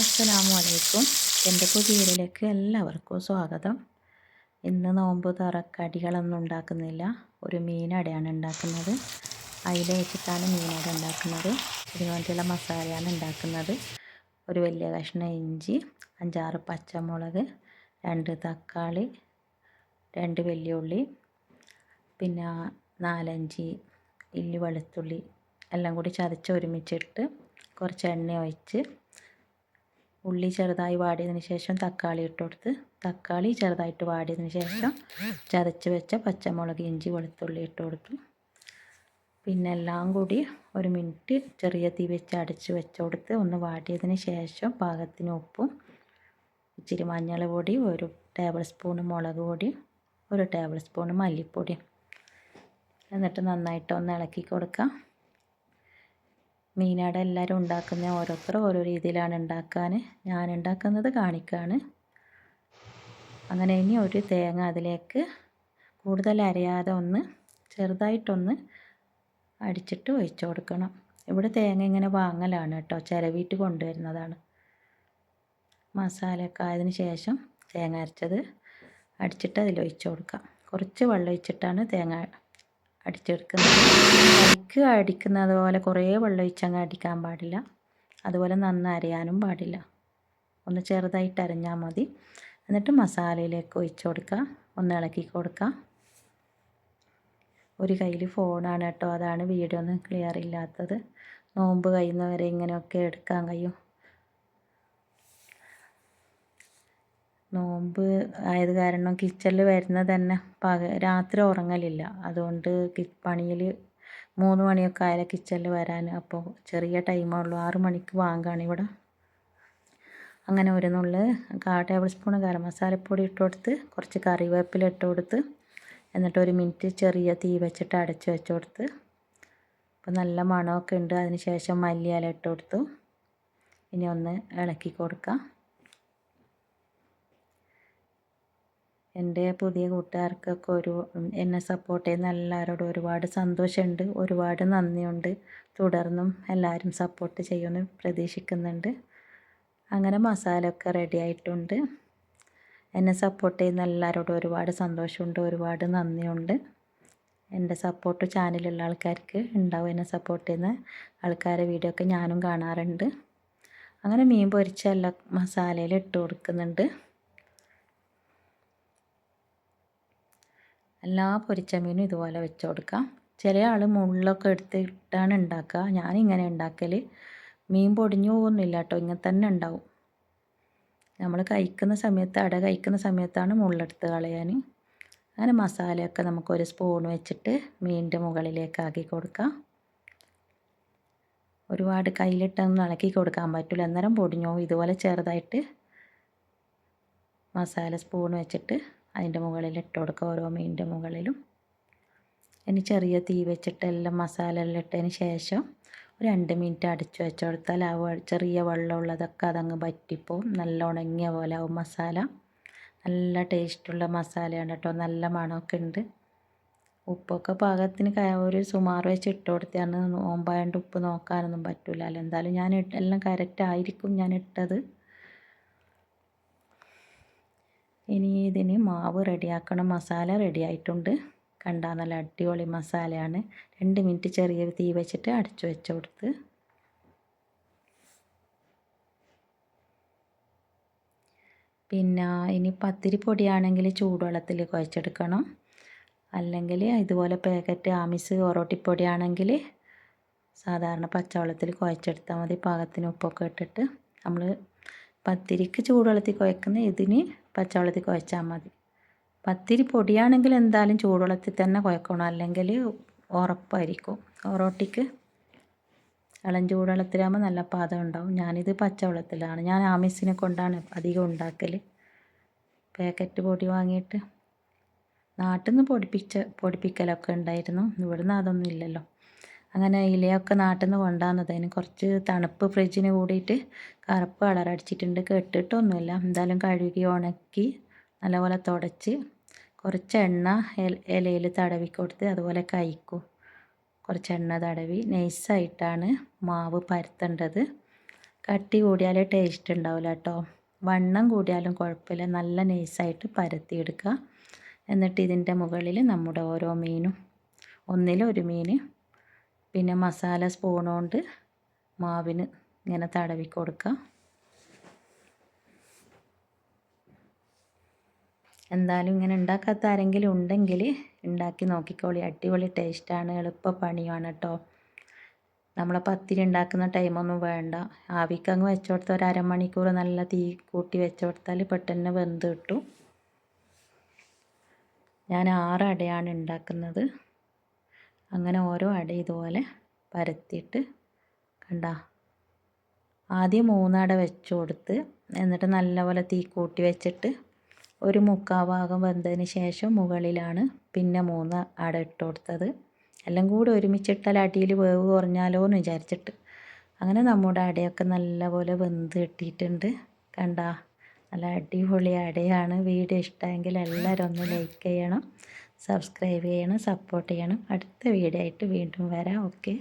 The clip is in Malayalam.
അസ്സലാമു അലൈക്കും എന്റെ പുതിയയിലേക്ക് എല്ലാവർക്കും സ്വാഗതം. ഇന്ന് നോമ്പ് തറക്കടികളൊന്നും കടികളൊന്നും ഉണ്ടാക്കുന്നില്ല. ഒരു മീനടയാണ് ഉണ്ടാക്കുന്നത്. അയില വെച്ചിട്ടാണ് മീനട ഉണ്ടാക്കുന്നത്. ഇതുപോലത്തെയുള്ള മസാലയാണ് ഉണ്ടാക്കുന്നത്. ഒരു വലിയ കഷ്ണം ഇഞ്ചി അഞ്ചാറ് പച്ചമുളക് രണ്ട് തക്കാളി രണ്ട് വലിയുള്ളി പിന്നെ നാലഞ്ച് ഇല്ലി വെളുത്തുള്ളി എല്ലാം കൂടി ചതച്ച് ഒരുമിച്ചിട്ട് കുറച്ച് എണ്ണ ഒഴിച്ച് ഉള്ളി ചെറുതായി വാടിയതിന് ശേഷം തക്കാളി ഇട്ട് കൊടുത്ത് തക്കാളി ചെറുതായിട്ട് വാടിയതിന് ശേഷം ചതച്ച് വെച്ച പച്ചമുളക് ഇഞ്ചി വെളുത്തുള്ളി ഇട്ട് കൊടുത്തു. പിന്നെ എല്ലാം കൂടി ഒരു മിനിറ്റ് ചെറിയ തീ വെച്ച് അടച്ച് വെച്ച് കൊടുത്ത് ഒന്ന് വാടിയതിന് ശേഷം പാകത്തിന് ഉപ്പും ഇച്ചിരി മഞ്ഞൾ പൊടി ഒരു ടേബിൾ സ്പൂൺ മുളക് പൊടി ഒരു ടേബിൾ സ്പൂൺ മല്ലിപ്പൊടി. എന്നിട്ട് നന്നായിട്ട് ഒന്ന് ഇളക്കി കൊടുക്കാം. മീനാട എല്ലാവരും ഉണ്ടാക്കുന്ന ഓരോരുത്തർ ഓരോ രീതിയിലാണ് ഉണ്ടാക്കാൻ. ഞാൻ ഉണ്ടാക്കുന്നത് കാണിക്കുകയാണ് അങ്ങനെ ഇനി ഒരു തേങ്ങ അതിലേക്ക് കൂടുതൽ അരയാതെ ഒന്ന് ചെറുതായിട്ടൊന്ന് അടിച്ചിട്ട് ഒഴിച്ചു കൊടുക്കണം. ഇവിടെ തേങ്ങ ഇങ്ങനെ വാങ്ങലാണ് കേട്ടോ ചിലവീട്ട് കൊണ്ടുവരുന്നതാണ്. മസാലയൊക്കെ ആയതിനു ശേഷം തേങ്ങ അരച്ചത് അടിച്ചിട്ട് അതിൽ ഒഴിച്ചു കൊടുക്കാം. കുറച്ച് വെള്ളം ഒഴിച്ചിട്ടാണ് തേങ്ങ അടിച്ചെടുക്കുന്നത്. കൈക്ക് അടിക്കുന്നത് പോലെ കുറേ വെള്ളം ഒഴിച്ചങ്ങ് അടിക്കാൻ പാടില്ല. അതുപോലെ നന്നരയാനും പാടില്ല. ഒന്ന് ചെറുതായിട്ട് അരഞ്ഞാൽ മതി. എന്നിട്ട് മസാലയിലേക്ക് ഒഴിച്ച് കൊടുക്കുക. ഒന്ന് ഇളക്കി കൊടുക്കുക. ഒരു കയ്യിൽ ഫോണാണ് കേട്ടോ. അതാണ് വീഡിയോ ഒന്നും ക്ലിയർ ഇല്ലാത്തത്. നോമ്പ് കഴിയുന്നവരെ ഇങ്ങനെയൊക്കെ എടുക്കാൻ കഴിയും. നോമ്പ് ആയത് കാരണം കിച്ചണിൽ വരുന്ന തന്നെ പക രാത്രി ഉറങ്ങലില്ല. അതുകൊണ്ട് പണിയിൽ മൂന്ന് മണിയൊക്കെ ആയാലും കിച്ചണിൽ വരാൻ അപ്പോൾ ചെറിയ ടൈമേ ഉള്ളൂ ആറ് മണിക്ക് വാങ്ങുകയാണ് ഇവിടെ. അങ്ങനെ ഒരു നുള്ള് കാ ടേബിൾ സ്പൂൺ ഗരം മസാലപ്പൊടി ഇട്ട് കൊടുത്ത് കുറച്ച് കറിവേപ്പില ഇട്ട് കൊടുത്ത് എന്നിട്ട് ഒരു മിനിറ്റ് ചെറിയ തീ വെച്ചിട്ട് അടച്ച് വെച്ച് കൊടുത്ത് അപ്പോൾ നല്ല മണമൊക്കെ ഉണ്ട്. അതിന് ശേഷം മല്ലിയില ഇട്ട് കൊടുത്തു. ഇനി ഒന്ന് ഇളക്കി കൊടുക്കാം. എന്റെ പുതിയ കൂട്ടുകാർക്കൊക്കെ ഒരു എന്നെ സപ്പോർട്ട് ചെയ്യുന്ന എല്ലാവരോടും ഒരുപാട് സന്തോഷമുണ്ട്. ഒരുപാട് നന്ദിയുണ്ട്. തുടർന്നും എല്ലാവരും സപ്പോർട്ട് ചെയ്യുമെന്ന് പ്രതീക്ഷിക്കുന്നുണ്ട്. അങ്ങനെ മസാല ഒക്കെ റെഡി ആയിട്ടുണ്ട്. എന്നെ സപ്പോർട്ട് ചെയ്യുന്ന എല്ലാവരോടും ഒരുപാട് സന്തോഷമുണ്ട്. ഒരുപാട് നന്ദിയുണ്ട്. എന്റെ സപ്പോർട്ട് ചാനലുള്ള ആൾക്കാർക്ക് ഉണ്ടാവും എന്നെ സപ്പോർട്ട് ചെയ്യുന്ന ആൾക്കാരെ വീഡിയോ ഒക്കെ ഞാനും കാണാറുണ്ട്. അങ്ങനെ മീൻ പൊരിച്ച എല്ലാ മസാലയിൽ ഇട്ട് കൊടുക്കുന്നുണ്ട്. എല്ലാ പൊരിച്ച മീനും ഇതുപോലെ വെച്ച് കൊടുക്കാം. ചില ആൾ മുള്ളൊക്കെ എടുത്തിട്ടാണ് ഉണ്ടാക്കുക. ഞാനിങ്ങനെ ഉണ്ടാക്കൽ മീൻ പൊടിഞ്ഞു പോകുന്നില്ല കേട്ടോ. ഇങ്ങനെ തന്നെ ഉണ്ടാവും. നമ്മൾ കഴിക്കുന്ന സമയത്ത് അട കഴിക്കുന്ന സമയത്താണ് മുള്ളെടുത്ത് കളയാൻ അങ്ങനെ മസാലയൊക്കെ നമുക്കൊരു സ്പൂൺ വെച്ചിട്ട് മീനിന്റെ മുകളിലേക്ക് ആക്കി കൊടുക്കാം. ഒരുപാട് കയ്യിലിട്ടൊന്നും ഇളക്കി കൊടുക്കാൻ പറ്റില്ല അന്നേരം പൊടിഞ്ഞോ ഇതുപോലെ ചെറുതായിട്ട് മസാല സ്പൂൺ വെച്ചിട്ട് അതിന്റെ മുകളിൽ ഇട്ട് കൊടുക്കുക ഓരോ മീനിന്റെ മുകളിലും. ഇനി ചെറിയ തീ വെച്ചിട്ട് എല്ലാം മസാല എല്ലാം ഇട്ടതിന് ശേഷം ഒരു രണ്ട് മിനിറ്റ് അടച്ചു വെച്ച് കൊടുത്താൽ ആ ചെറിയ വെള്ളമുള്ളതൊക്കെ അതങ്ങ് പറ്റിപ്പോവും നല്ല ഉണങ്ങിയ പോലെ ആവും മസാല. നല്ല ടേസ്റ്റുള്ള മസാലയാണ് കേട്ടോ. നല്ല മണമൊക്കെ ഉണ്ട്. ഉപ്പൊക്കെ പാകത്തിന് ഒരു സുമാർ വെച്ച് ഇട്ട് കൊടുത്താണ് നോമ്പായതുകൊണ്ട് ഉപ്പ് നോക്കാനൊന്നും പറ്റില്ല എന്തായാലും ഞാൻ എല്ലാം കറക്റ്റ് ആയിരിക്കും ഞാൻ ഇട്ടത്. ഇനി ഇതിന് മാവ് റെഡിയാക്കണം. മസാല റെഡിയായിട്ടുണ്ട്. കണ്ടാൽ നല്ല അടിപൊളി മസാലയാണ്. രണ്ട് മിനിറ്റ് ചെറിയൊരു തീ വെച്ചിട്ട് അടച്ചു വെച്ച് കൊടുത്ത്. പിന്നെ ഇനി പത്തിരി പൊടിയാണെങ്കിൽ ചൂടുവെള്ളത്തിൽ കുഴച്ചെടുക്കണം. അല്ലെങ്കിൽ ഇതുപോലെ പാക്കറ്റ് ആമിസ് ഒറോട്ടിപ്പൊടിയാണെങ്കിൽ സാധാരണ പച്ചവെള്ളത്തിൽ കുഴച്ചെടുത്താൽ മതി. പാകത്തിന് ഉപ്പൊക്കെ ഇട്ടിട്ട്. നമ്മൾ പത്തിരിക്ക് ചൂടുവെള്ളത്തിൽ കുഴക്കുന്ന ഇതിന് പച്ചവെള്ളത്തിൽ കുഴച്ചാൽ മതി. പത്തിരി പൊടിയാണെങ്കിൽ എന്തായാലും ചൂടുവെള്ളത്തിൽ തന്നെ കുഴക്കണം. അല്ലെങ്കിൽ ഉറപ്പായിരിക്കും. ഒറോട്ടിക്ക് ഇളം ചൂടുവെള്ളത്തിലാകുമ്പോൾ നല്ല പാദം ഉണ്ടാവും. ഞാനിത് പച്ചവെള്ളത്തിലാണ്. ഞാൻ ആമിസിനെ കൊണ്ടാണ് അധികം ഉണ്ടാക്കൽ പാക്കറ്റ് പൊടി വാങ്ങിയിട്ട് നാട്ടിൽ നിന്ന് പൊടിപ്പിച്ച പൊടിപ്പിക്കലൊക്കെ ഉണ്ടായിരുന്നു. ഇവിടുന്ന് അതൊന്നും ഇല്ലല്ലോ. അങ്ങനെ ഇലയൊക്കെ നാട്ടിൽ നിന്ന് കൊണ്ടുവന്നത് അതിന് കുറച്ച് തണുപ്പ് ഫ്രിഡ്ജിന് കൂടിയിട്ട് കറുപ്പ് കളർ അടിച്ചിട്ടുണ്ട്. കെട്ടിട്ടൊന്നുമില്ല. എന്തായാലും കഴുകി ഉണക്കി നല്ലപോലെ തുടച്ച് കുറച്ച് എണ്ണ ഇലയിൽ തടവി കൊടുത്ത് അതുപോലെ കഴിക്കും. കുറച്ച് എണ്ണ തടവി നൈസായിട്ടാണ് മാവ് പരത്തേണ്ടത്. കട്ടി കൂടിയാലേ ടേസ്റ്റ് ഉണ്ടാവില്ല കേട്ടോ വണ്ണം കൂടിയാലും കുഴപ്പമില്ല. നല്ല നൈസായിട്ട് പരത്തിയെടുക്കുക. എന്നിട്ട് ഇതിന്റെ മുകളിൽ നമ്മുടെ ഓരോ മീനും. ഒന്നിലൊരു മീൻ പിന്നെ മസാല സ്പൂൺ കൊണ്ട് മാവിന് ഇങ്ങനെ തടവി കൊടുക്കുക എന്തായാലും ഇങ്ങനെ ഉണ്ടാക്കാത്ത ആരെങ്കിലും ഉണ്ടെങ്കിൽ ഉണ്ടാക്കി നോക്കിക്കോളി. അടിപൊളി ടേസ്റ്റാണ്. എളുപ്പ പണിയാണ് കേട്ടോ നമ്മളെ പത്തിരി ഉണ്ടാക്കുന്ന ടൈമൊന്നും വേണ്ട. ആവിക്കങ്ങ് വെച്ച് കൊടുത്താൽ ഒരു അരമണിക്കൂർ നല്ല തീ കൂട്ടി വെച്ച് കൊടുത്താൽ പെട്ടെന്ന് വെന്ത് കിട്ടും. ഞാൻ ആറ് അടയാണ് ഉണ്ടാക്കുന്നത്. അങ്ങനെ ഓരോ അട ഇതുപോലെ പരത്തിയിട്ട് കണ്ട. ആദ്യം മൂന്നട വെച്ച് കൊടുത്ത് എന്നിട്ട് നല്ലപോലെ തീ കൂട്ടി വെച്ചിട്ട് ഒരു മുക്കാൽ ഭാഗം വെന്തതിന് ശേഷം മുകളിലാണ് പിന്നെ മൂന്ന് അട ഇട്ട് കൊടുത്തത് എല്ലാം കൂടി ഒരുമിച്ചിട്ടാൽ അടിയിൽ വേവ് കുറഞ്ഞാലോ എന്ന് വിചാരിച്ചിട്ട്. അങ്ങനെ നമ്മുടെ അടയൊക്കെ നല്ലപോലെ വെന്ത് കിട്ടിയിട്ടുണ്ട്. കണ്ട നല്ല അടിപൊളി അടയാണ്. വീഡിയോ ഇഷ്ടമെങ്കിൽ എല്ലാവരും ഒന്ന് ലൈക്ക് ചെയ്യണം. സബ്സ്ക്രൈബ് ചെയ്യണം സപ്പോർട്ട് ചെയ്യണം. അടുത്ത വീഡിയോ ആയിട്ട് വീണ്ടും വരാം. ഓക്കെ